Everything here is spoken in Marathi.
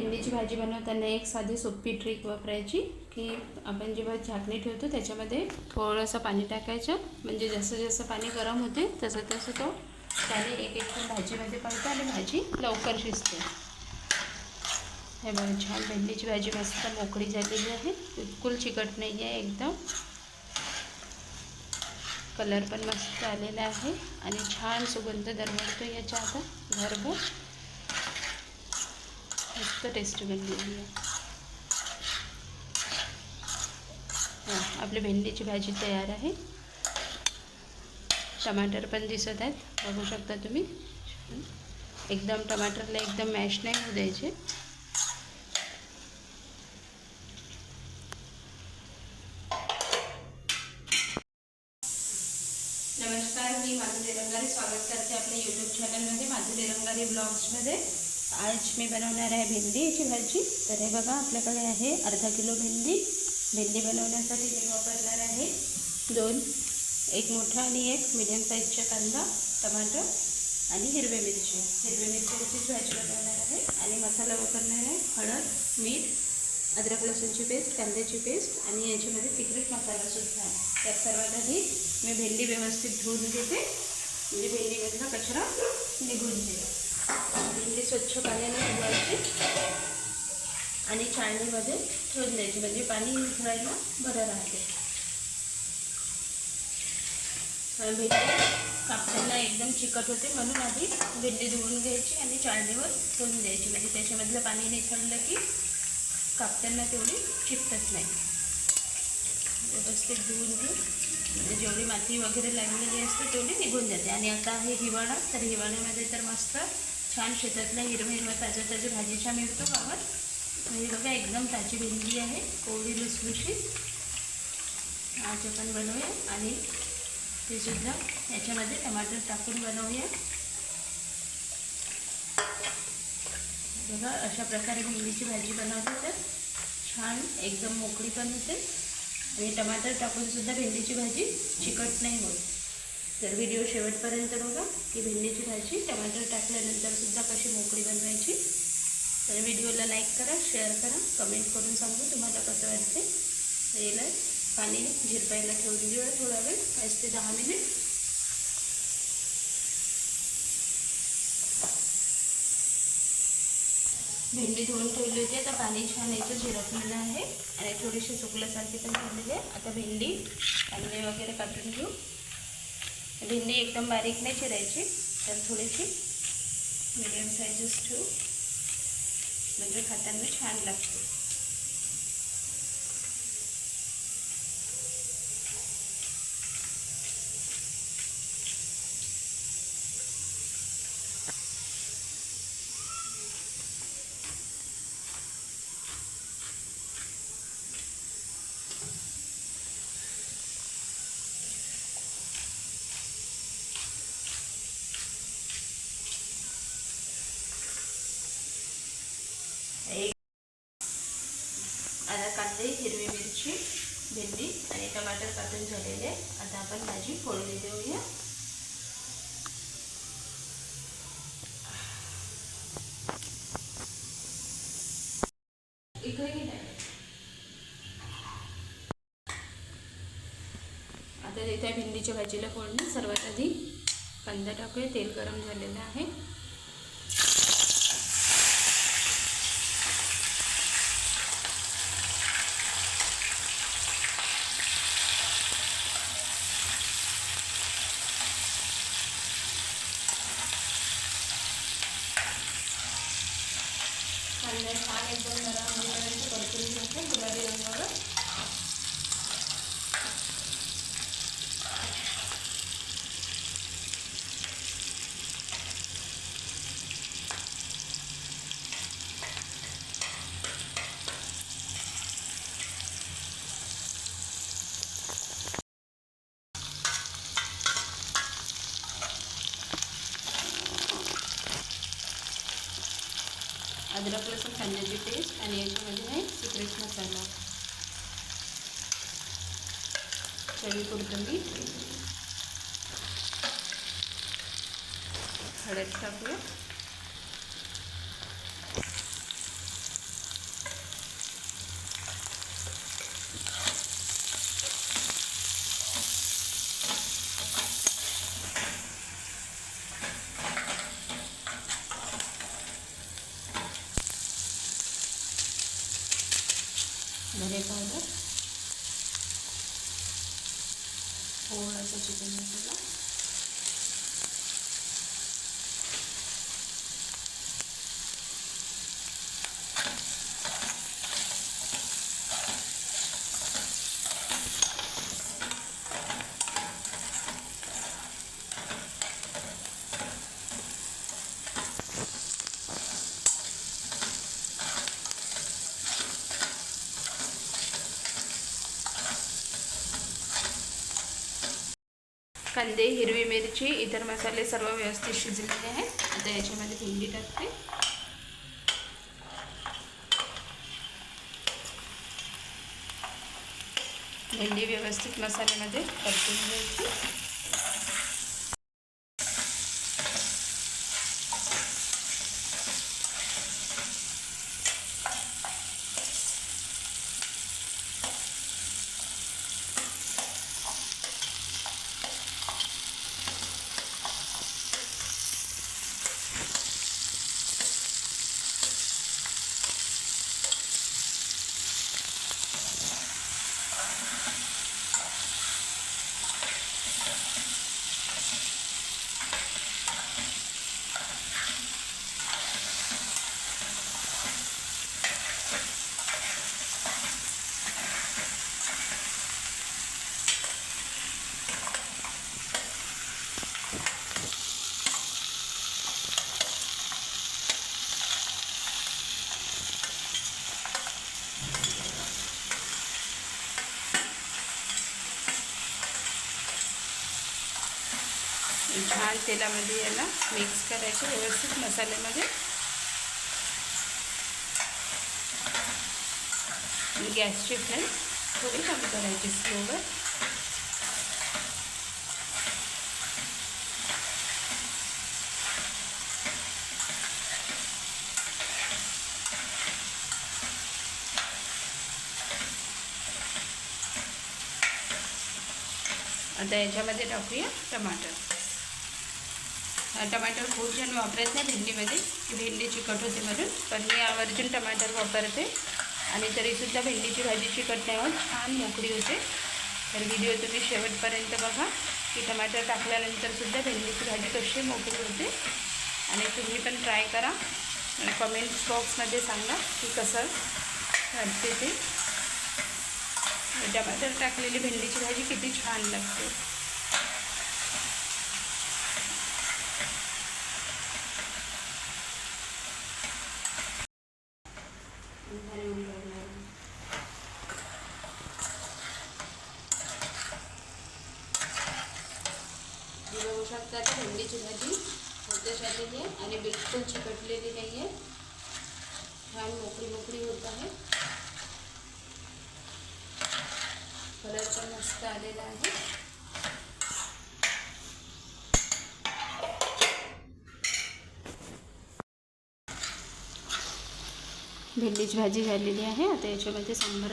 भेंडीची भाजी बनवताना एक साधी सोपी ट्रिक वापरायची की आपण जेव्हा झाकणी ठेवतो त्याच्यामध्ये थोडंसं पाणी टाकायचं. म्हणजे जसं जसं पाणी गरम होते तसं तसं तो त्याने एक एक भाजीमध्ये पडतो आणि भाजी लवकर शिजते. हे बघा छान भेंडीची भाजी मस्त मोकळी झालेली आहे. बिलकुल चिकट नाही आहे एकदम. कलर पण मस्त आलेला आहे आणि छान सुगंध दरवळतो याच्या आता घरभर. मस्त टेस्ट बनलेली आहे. हां आपली भेंडीची भाजी तयार आहे. टमाटर पण दिसत आहेत. बघू शकता तुम्ही. एकदम टमाटरला एकदम मॅश नाही होऊ द्यायचे. नमस्कार मी माधुरी रंगारी. स्वागत करते आपल्या यूट्यूब चॅनलमध्ये माधुरी रंगारी ब्लॉग्समध्ये आज मी बनवणार आहे भेंडीची भाजी. तर हे बघा आपल्याकडे आहे अर्धा किलो भेंडी. भेंडी बनवण्यासाठी मी वापरणार आहे दोन एक मोठा आणि एक मिडियम साईजचा कांदा टमाटर आणि हिरवे मिरची. हिरवे मिरचीचीच भाजी बनवणार आहे आणि मसाला वापरणार आहे हळद मीठ अद्रक लसूणची पेस्ट कांद्याची पेस्ट आणि याच्यामध्ये सिक्रेट मसालासुद्धा आहे. त्यात सर्वात आधी मी भेंडी व्यवस्थित धुवून घेते. म्हणजे भेंडीमधला कचरा निघून जाईल. भेंडी स्वच्छ पाण्याने धुवायची आणि चाळणीमध्ये ठेवून द्यायची म्हणजे पाणी धुवायला बरं राहते. भेंडी कापताना एकदम चिकट होते म्हणून आधी भेंडी धुवून घ्यायची आणि चाळणीवर ठेवून द्यायची. म्हणजे त्याच्यामधलं पाणी निथळलं की कापताना तेवढी चिकटत नाही. व्यवस्थित धुवून घेऊन म्हणजे जेवढी माती वगैरे लागलेली असते तेवढी निघून जाते. आणि आता आहे हिवाळा तर हिवाळ्यामध्ये तर मस्त छान शेतातल्या हिरवं हिरवं ताजं ताजं भाजीच्या मिळतो गावात. हे बघा एकदम ताजी भेंडी आहे कोवळी लुसलुशी. आज आपण बनवूया आणि ते सुद्धा याच्यामध्ये टमाटर टाकून बनवूया. बघा अशा प्रकारे भेंडीची भाजी बनवली तर छान एकदम मोकळी पण होते. आणि टमाटर टाकून सुद्धा भेंडीची भाजी चिकट नाही होत. तर व्हिडिओ शेवटपर्यंत बघा की भेंडीची भाजी टमाटर टाकल्यानंतर सुद्धा कशी मोकळी बनवायची. तर व्हिडिओला लाईक करा शेअर करा कमेंट करून सांगू तुम्हाला कसं वाटते याला पाणी झिरपायला ठेवून देऊया थोडा वेळ पाच ते दहा मिनिट भेंडी धुवून ठेवली होती आता पाणी छान याचं झिरपलेलं आहे. आणि थोडीशी सुकल्यासारखी पण झालेली आहे. आता भेंडी कांदे वगैरे काढून घेऊ. भेंडी एकदम बारीक नाही चिरायची तर थोडीशी मिडियम साईजच ठेवू. म्हणजे खाताना छान लागते एक आता कांदे हिरवी मिरची भेंडी आणि टमाटर काटून झालेले आहे. आता आपण भाजी फोडणी देऊया. आता त्या भेंडीच्या भाजीला फोडणी. सर्वात आधी कांदा टाकूया. तेल गरम झालेलं आहे कांदा छान एकदम नरम होईपर्यंत परतून घ्यायचं गुलाबी रंगावर अद्रक लसूण कांद्याची पेस्ट आणि याच्यामध्ये आहे सिक्रेट मसाला. चवीपुरतं मीठ हळद टाकूया. ಬೇಕಾದರೆ कांदे हिरवी मिरची इतर मसाले सर्व व्यवस्थित शिजलेले आहेत. आता याच्यामध्ये भेंडी टाकते. भेंडी व्यवस्थित मसाल्यामध्ये परतून घ्यायची. छान तेलामध्ये याला मिक्स करायचे व्यवस्थित मसाल्यामध्ये. गॅसची फ्लेम थोडी कमी करायची स्लोवर आता याच्यामध्ये टाकूया टमाटर. टमाटर खूप जण वापरत नाही भेंडीमध्ये की भेंडी चिकट होते म्हणून. पण मी आवर्जून टमाटर वापरते. आणि तरीसुद्धा भेंडीची भाजी चिकट नाही होत. छान मोकळी होते. तर व्हिडिओ तुम्ही शेवटपर्यंत बघा. की टमाटर टाकल्यानंतरसुद्धा भेंडीची भाजी कशी मोकळी होते. आणि तुम्ही पण ट्राय करा. आणि कमेंट बॉक्समध्ये सांगा की कसं वाटते ते. टमाटर टाकलेली भेंडीची भाजी किती छान लागते. झालेली आहे आणि बिलकुल चिकटलेली नाही छान मोकळी मोकळी होत आहे कलर पण मस्त आलेला आहे भेंडीची भाजी झालेली आहे आता याच्यामध्ये सांबार